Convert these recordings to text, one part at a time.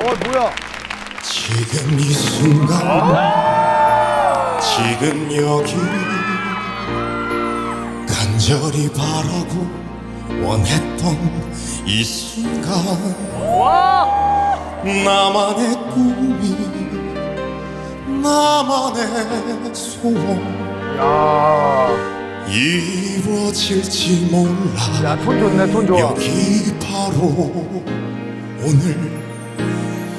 어 뭐야? 지금 이 순간 지금 여기 간절히 바라고 원했던 이 순간 나만의 꿈이 나만의 소원 야, 이루어질지 몰라 야, 톤 좋네, 톤 좋아. 여기 바로 오늘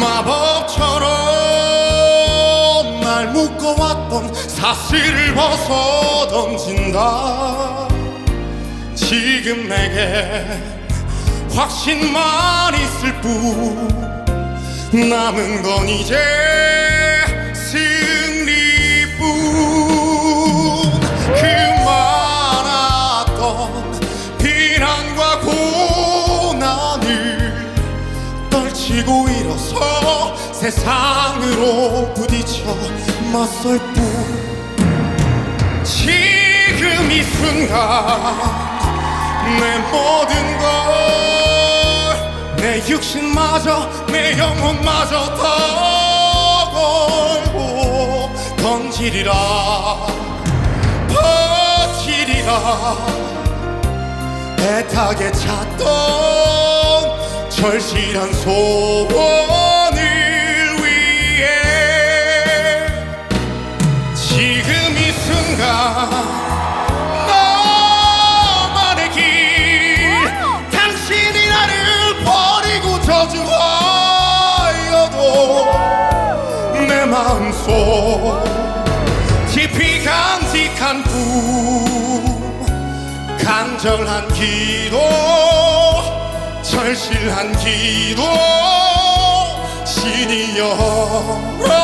마법처럼 날 묶어왔던 사슬을 벗어 던진다. 지금 내게 확신만 있을 뿐 남은 건 이제 세상으로 부딪혀 맞설 뿐. 지금 이 순간 내 모든 걸 내 육신마저 내 영혼마저 다 걸고 던지리라 퍼지리라. 애타게 찾던 절실한 소원 내 마음속 깊이 간직한 꿈 간절한 기도 절실한 기도 신이 열어